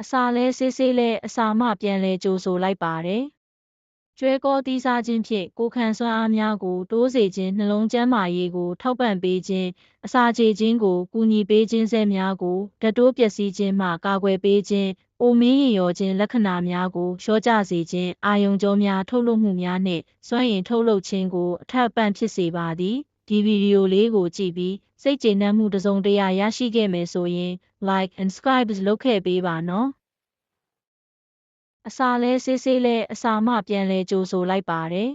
အစာလဲဆေးဆေးလဲအစာမှပြန်လဲကြိုဆိုလိုက်ပါတယ်။ကျွဲကောတီးစားခြင်းဖြင့်ကိုယ်ခံစွမ်းအားများကိုတိုးစေခြင်းနှလုံးကျန်းမာရေးကို ထောက်ပံ့ပေးခြင်းအစာချေခြင်းကိုကူညီပေးခြင်းစဲများကိုဓာတ်တိုးပျက်စီးခြင်းမှကာကွယ်ပေးခြင်းအိုမင်းရင်ရောခြင်းလက္ခဏာများကိုလျှော့ကျစေခြင်းအာယုံကြောများထုတ်လုပ်မှုများနှင့်စွမ်းရည်ထုတ်လုပ်ခြင်းကိုအထက်ပံ့ဖြစ်စေပါသည် ဒီဗီဒီယိုလေးကိုကြည့်ပြီးစိတ်ကျေနပ်မှုတစ်စုံတစ်ရာရရှိခဲ့မယ်ဆိုရင် like and subscribe လုပ်ခဲ့ပေးပါနော်အစာလဲဆေးဆေးလဲအစာမှပြန်လဲကြိုဆိုလိုက်ပါတယ်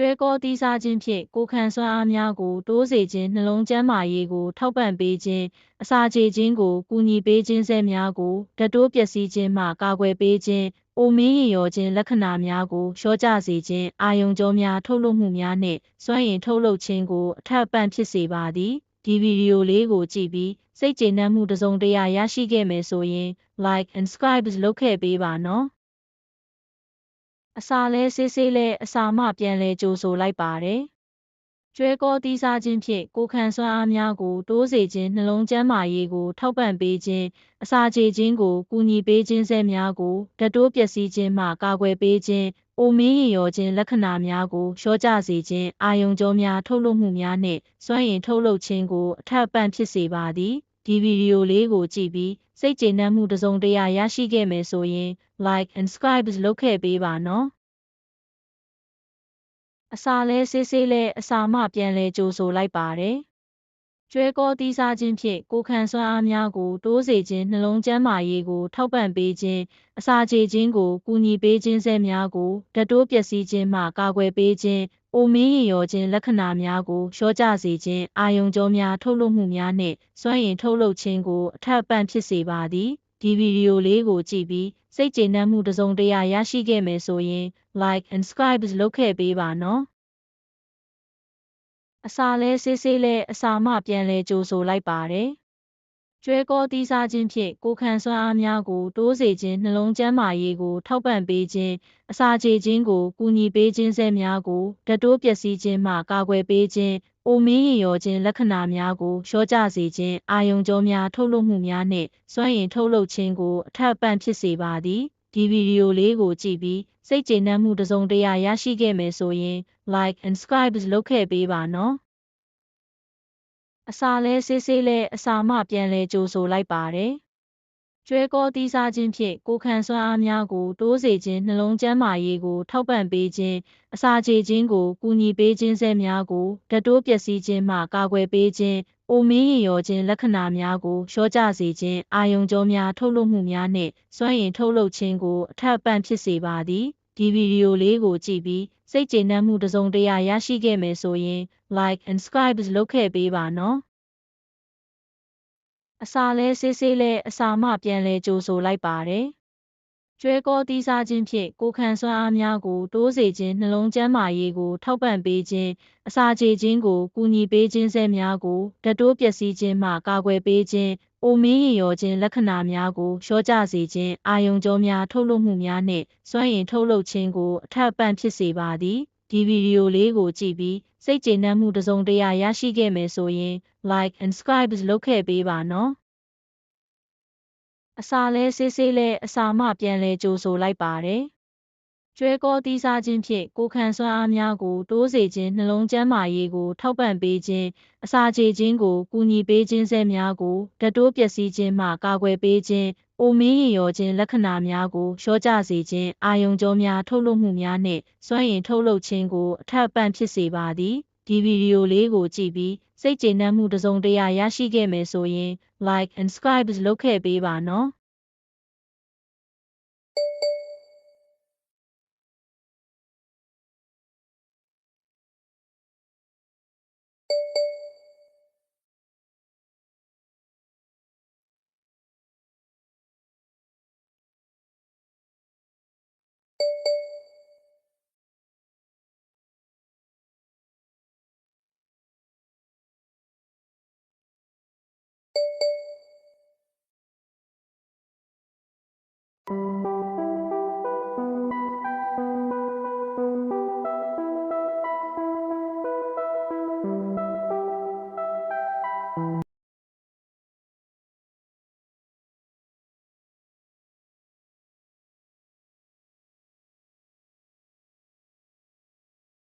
ကျွဲကောတီးစားခြင်းဖြင့်ကိုယ်ခံစွမ်းအားများကို တိုးစေခြင်းနှလုံးကျန်းမာရေးကို ထောက်ပံ့ပေးခြင်းအစာချေခြင်းကိုကူညီပေးခြင်းစဲများကိုဓာတ်တိုးပျက်စီးခြင်းမှကာကွယ်ပေးခြင်းအိုမင်းရင်ရောခြင်းလက္ခဏာများကိုလျှော့ကျစေခြင်းအာယုံကြောများထုတ်လုပ်မှုများနှင့်စွမ်းရည်ထုတ်လုပ်ခြင်းကိုအထက်ပံ့ဖြစ်စေပါသည်ဒီဗီဒီယိုလေးကိုကြည့်ပြီးစိတ်ကျေနပ်မှုတစ်စုံတစ်ရာရရှိခဲ့မယ်ဆိုရင် like and subscribe လုပ်ခဲ့ပေးပါနော် အစာလဲဆေးဆေးလဲအစာမှပြန်လဲကြိုဆိုလိုက်ပါတယ်ကျွဲကောတီးစားခြင်းဖြင့်ကိုယ်ခံစွမ်းအားများကိုတိုးစေခြင်းနှလုံးကျန်းမာရေးကိုထောက်ပံ့ပေးခြင်းအစာချေခြင်းကိုကူညီပေးခြင်းစဲများကိုဓာတ်တိုးပျက်စီးခြင်းမှကာကွယ်ပေးခြင်းအိုမင်းရင်ရောခြင်းလက္ခဏာများကိုလျှော့ကျစေခြင်းအာယုံကြောများထုတ်လုပ်မှုများနှင့်စွမ်းရည်ထုတ်လုပ်ခြင်းကိုအထက်ပံ့ဖြစ်စေပါသည် ဒီဗီဒီယိုလေးကိုကြည့်ပြီးစိတ်ကျေနပ်မှုတစ်စုံတစ်ရာရရှိခဲ့မယ်ဆိုရင် like and subscribe လုပ်ခဲ့ပေးပါနော်အစာလဲဆေးဆေးလဲအစာမှပြန်လဲကြိုဆိုလိုက်ပါတယ် ကျွဲကောတီးစားခြင်းဖြင့်ကိုယ်ခံစွမ်းအားများကို တိုးစေခြင်းနှလုံးကျန်းမာရေးကို ထောက်ပံ့ပေးခြင်းအစာချေခြင်းကိုကူညီပေးခြင်းစဲများကိုဓာတ်တိုးပျက်စီးခြင်းမှကာကွယ်ပေးခြင်းအိုမင်းရင်ရောခြင်းလက္ခဏာများကိုလျှော့ကျစေခြင်းအာယုံကြောများထုတ်လုပ်မှုများနှင့်စွမ်းရည်ထုတ်လုပ်ခြင်းကိုအထက်ပံ့ဖြစ်စေပါသည်ဒီဗီဒီယိုလေးကိုကြည့်ပြီးစိတ်ကျေနပ်မှုတစ်စုံတစ်ရာရရှိခဲ့မယ်ဆိုရင် like and subscribe လုပ်ခဲ့ပေးပါနော် အစာလဲဆေးဆေးလဲအစာမှပြန်လဲကြိုဆိုလိုက်ပါတယ်ကျွဲကောတီးစားခြင်းဖြင့်ကိုယ်ခံစွမ်းအားများကိုတိုးစေခြင်းနှလုံးကျန်းမာရေးကိုထောက်ပံ့ပေးခြင်းအစာချေခြင်းကိုကူညီပေးခြင်းစဲများကိုဓာတ်တိုးပျက်စီးခြင်းမှကာကွယ်ပေးခြင်းအိုမင်းရင်ရောခြင်းလက္ခဏာများကိုလျှော့ကျစေခြင်းအာယုံကြောများထုတ်လုပ်မှုများနှင့်စွမ်းရည်ထုတ်လုပ်ခြင်းကိုအထက်ပံ့ဖြစ်စေပါသည် ဒီဗီဒီယိုလေးကိုကြည့်ပြီးစိတ်ကျေနပ်မှုတစ်စုံတစ်ရာရရှိခဲ့မယ်ဆိုရင် like and subscribe လုပ်ခဲ့ပေးပါနော်အစာလဲဆေးဆေးလဲအစာမှပြန်လဲကြိုဆိုလိုက်ပါတယ်ကျွဲကောတီးစားခြင်းဖြင့်ကိုယ်ခံစွမ်းအားများကိုတိုးစေခြင်းနှလုံးကျန်းမာရေးကို ထောက်ပံ့ပေးခြင်းအစာချေခြင်းကိုကူညီပေးခြင်းစဲများကိုဓာတ်တိုးပျက်စီးခြင်းမှကာကွယ်ပေးခြင်း အိုမင်းရင်ရောခြင်းလက္ခဏာများကိုလျှော့ကျစေခြင်းအာယုံကြောများထုတ်လုပ်မှုများနှင့်စွမ်းရည်ထုတ်လုပ်ခြင်းကိုအထက်ပံ့ဖြစ်စေပါသည်ဒီဗီဒီယိုလေးကိုကြည့်ပြီးစိတ်ကျေနပ်မှုတစ်စုံတစ်ရာရရှိခဲ့မယ်ဆိုရင် like and subscribe လုပ်ခဲ့ပေးပါနော်အစာလဲဆေးဆေးလဲအစာမှပြန်လဲကြိုဆိုလိုက်ပါတယ် ကျွဲကောတီးစားခြင်းဖြင့်ကိုယ်ခံစွမ်းအားများကို တိုးစေခြင်းနှလုံးကျန်းမာရေးကို ထောက်ပံ့ပေးခြင်းအစာချေခြင်းကိုကူညီပေးခြင်းစဲများကိုဓာတ်တိုးပျက်စီးခြင်းမှကာကွယ်ပေးခြင်းအိုမင်းရင်ရောခြင်းလက္ခဏာများကိုလျှော့ကျစေခြင်းအာယုံကြောများထုတ်လုပ်မှုများနှင့်စွမ်းရည်ထုတ်လုပ်ခြင်းကိုအထက်ပံ့ဖြစ်စေပါသည်ဒီဗီဒီယိုလေးကိုကြည့်ပြီးစိတ်ကျေနပ်မှုတစ်စုံတစ်ရာရရှိခဲ့မယ်ဆိုရင် like and subscribe လုပ်ခဲ့ပေးပါနော် အစာလဲဆေးဆေးလဲအစာမှပြန်လဲကြိုဆိုလိုက်ပါတယ်ကျွဲကောတီးစားခြင်းဖြင့်ကိုယ်ခံစွမ်းအားများကိုတိုးစေခြင်းနှလုံးကျန်းမာရေးကို ထောက်ပံ့ပေးခြင်းအစာချေခြင်းကိုကူညီပေးခြင်းစဲများကိုဓာတ်တိုးပျက်စီးခြင်းမှကာကွယ်ပေးခြင်းအိုမင်းရင်ရောခြင်းလက္ခဏာများကိုလျှော့ကျစေခြင်းအာယုံကြောများထုတ်လုပ်မှုများနှင့်စွမ်းရည်ထုတ်လုပ်ခြင်းကိုအထက်ပံ့ဖြစ်စေပါသည် ဒီဗီဒီယိုလေးကိုကြည့်ပြီးစိတ်ကျေနပ်မှုတစ်စုံတစ်ရာရရှိခဲ့မယ်ဆိုရင် like and subscribe လုပ်ခဲ့ပေးပါနော်